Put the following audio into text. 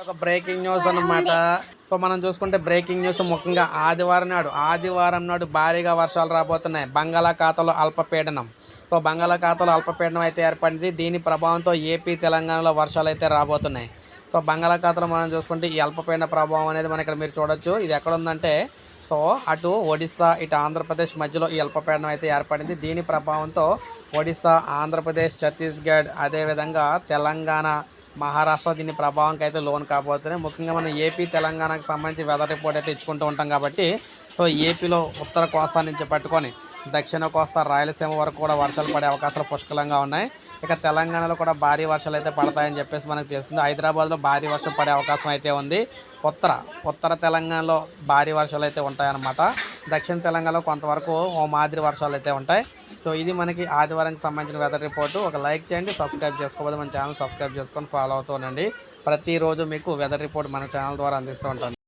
ఒక breaking news అన్నమాట. So మనం చూసుకుంటే బ్రేకింగ్ న్యూస్ ముఖ్యంగా ఆదివారం నాడు ఆదివారం నాడు భారీగా వర్షాలు రాబోతున్నాయి. బంగాళాఖాతంలో అల్పపీడనం. సో బంగాళాఖాతంలో అల్పపీడనం అయితే ఏర్పడింది. దీని ప్రభావంతో ఏపీ తెలంగాణలో వర్షాలు అయితే రాబోతున్నాయి. సో బంగాళాఖాతంలో మనం చూసుకుంటే ఈ అల్పపీడన ప్రభావం అనేది మనం ఇక్కడ మీరు చూడొచ్చు. ఇది ఎక్కడ ఉందంటే సో అటు ఒడిస్సా ఇటు ఆంధ్రప్రదేశ్ మధ్యలో ఈ అల్పపీడనం అయితే ఏర్పడింది. దీని ప్రభావంతో ఒడిస్సా ఆంధ్రప్రదేశ్ ఛత్తీస్గఢ్ అదేవిధంగా తెలంగాణ మహారాష్ట్ర దీని ప్రభావంకి అయితే లోన్ కాబోతున్నాయి. ముఖ్యంగా మనం ఏపీ తెలంగాణకు సంబంధించి వెదర్ రిపోర్ట్ అయితే ఇచ్చుకుంటూ ఉంటాం కాబట్టి సో ఏపీలో ఉత్తర కోస్తా నుంచి పట్టుకొని దక్షిణ కోస్తా రాయలసీమ వరకు కూడా వర్షాలు పడే అవకాశాలు పుష్కలంగా ఉన్నాయి. ఇక తెలంగాణలో కూడా భారీ వర్షాలు అయితే పడతాయని చెప్పేసి మనకు తెలుస్తుంది. హైదరాబాద్లో భారీ వర్షం పడే అవకాశం అయితే ఉంది. ఉత్తర ఉత్తర తెలంగాణలో భారీ వర్షాలు అయితే ఉంటాయన్నమాట. దక్షిణ తెలంగాణలో కొంతవరకు ఓ మాదిరి వర్షాలు అయితే ఉంటాయి. సో ఇది మనకి ఆదివారంకి సంబంధించిన వెదర్ రిపోర్టు ఒక లైక్ చేయండి సబ్స్క్రైబ్ చేసుకోకపోతే మన ఛానల్ సబ్స్క్రైబ్ చేసుకొని ఫాలో అవుతూ ఉండండి. ప్రతిరోజు మీకు వెదర్ రిపోర్ట్ మన ఛానల్ ద్వారా అందిస్తూ ఉంటాను.